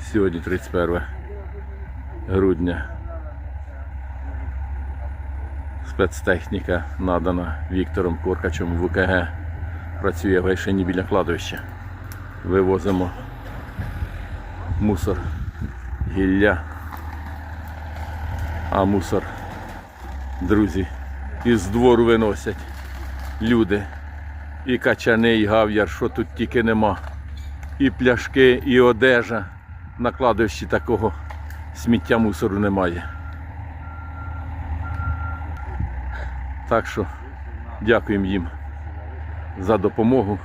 Сьогодні 31 грудня. Спецтехніка надана Віктором Коркачем в УКГ. Працює в Гайшині біля кладовища. Вивозимо мусор, гілля. А мусор, друзі, із двору виносять люди. І качани, і гав'яр, що тут тільки нема. І пляшки, і одежа. На кладовищі такого сміття мусору немає. Так що дякуємо їм за допомогу.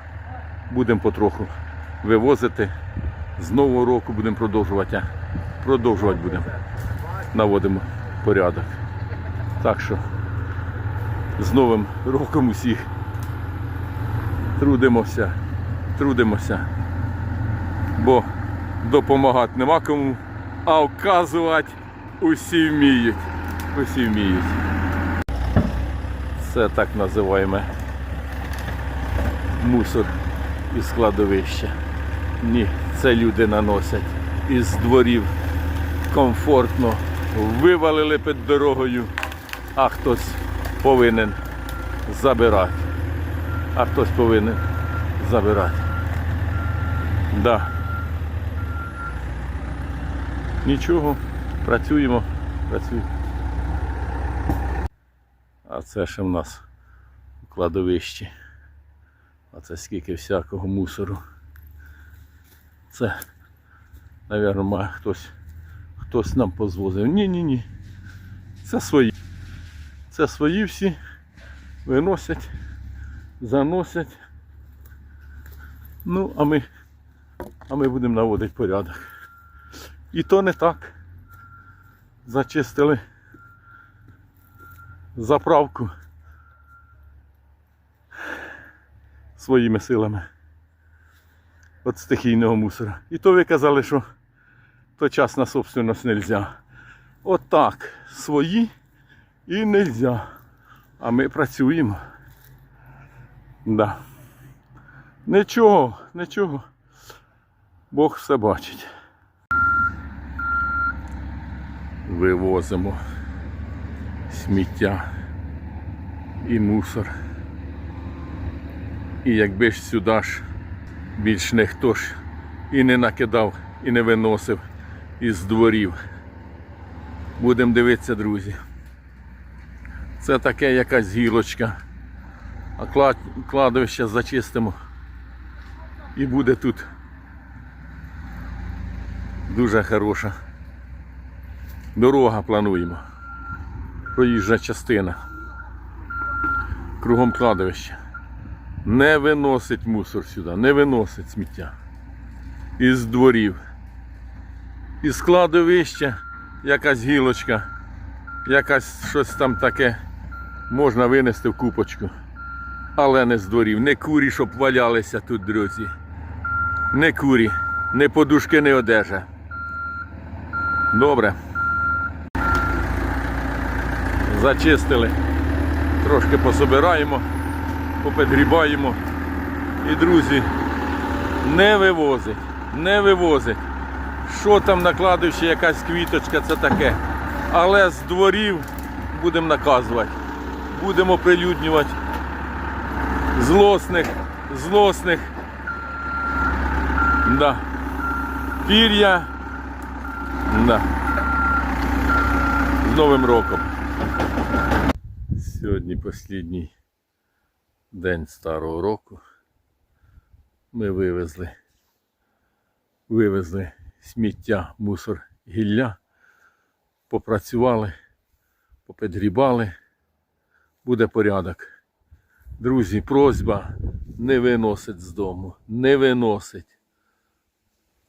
Будемо потроху вивозити. З нового року будемо продовжувати. Продовжувати будемо. Наводимо порядок. Так що з Новим роком усіх трудимося, трудимося, бо допомагати нема кому, а вказувати усі вміють. Усі вміють. Це так називаємо мусор із складовища. Ні, це люди наносять із дворів комфортно, вивалили під дорогою, а хтось повинен забирати. А хтось повинен забирати. Да. Нічого, працюємо, працюємо. А це ще в нас у кладовищі. А це скільки всякого мусору. Це, мабуть, має хтось, хтось нам позвозив. Ні, ні, ні. Це свої. Це свої всі виносять, заносять. Ну, а ми, а ми будемо наводити порядок. І то не так. Зачистили заправку своїми силами від стихійного мусора. І то ви казали, що то час на собственность нельзя. От так, свої і нельзя. А ми працюємо. Да. Нічого, нічого. Бог все бачить. Вивозимо сміття і мусор. І якби ж сюди ж більш ніхто ж і не накидав, і не виносив із дворів. Будемо дивитися, друзі. Це таке якась гілочка. А клад- кладовище зачистимо. І буде тут дуже хороша дорога плануємо. Проїжджа частина. Кругом кладовища. Не виносить мусор сюди, не виносить сміття. Із дворів. Із кладовища якась гілочка, якась щось там таке можна винести в купочку. Але не з дворів. Не курі, щоб валялися тут, друзі. Не курі, не подушки, не одежа. Добре. Зачистили. Трошки пособираємо, поподрібаємо. І, друзі, не вивозить, не вивозить. Що там накладуючи, якась квіточка, це таке. Але з дворів будемо наказувати. Будемо прилюднювати злосних, злосних. Да. Пір'я. Да. З Новим роком. Сьогодні останній день старого року. Ми вивезли, вивезли сміття, мусор, гілля, попрацювали, поподрібали. Буде порядок. Друзі, просьба не виносить з дому, не виносить.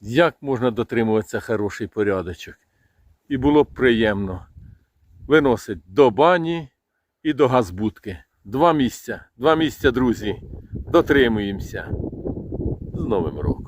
Як можна дотримуватися хороший порядочок? І було б приємно виносить до бані і до газбудки. Два місця, два місця, друзі. Дотримуємося. З Новим роком.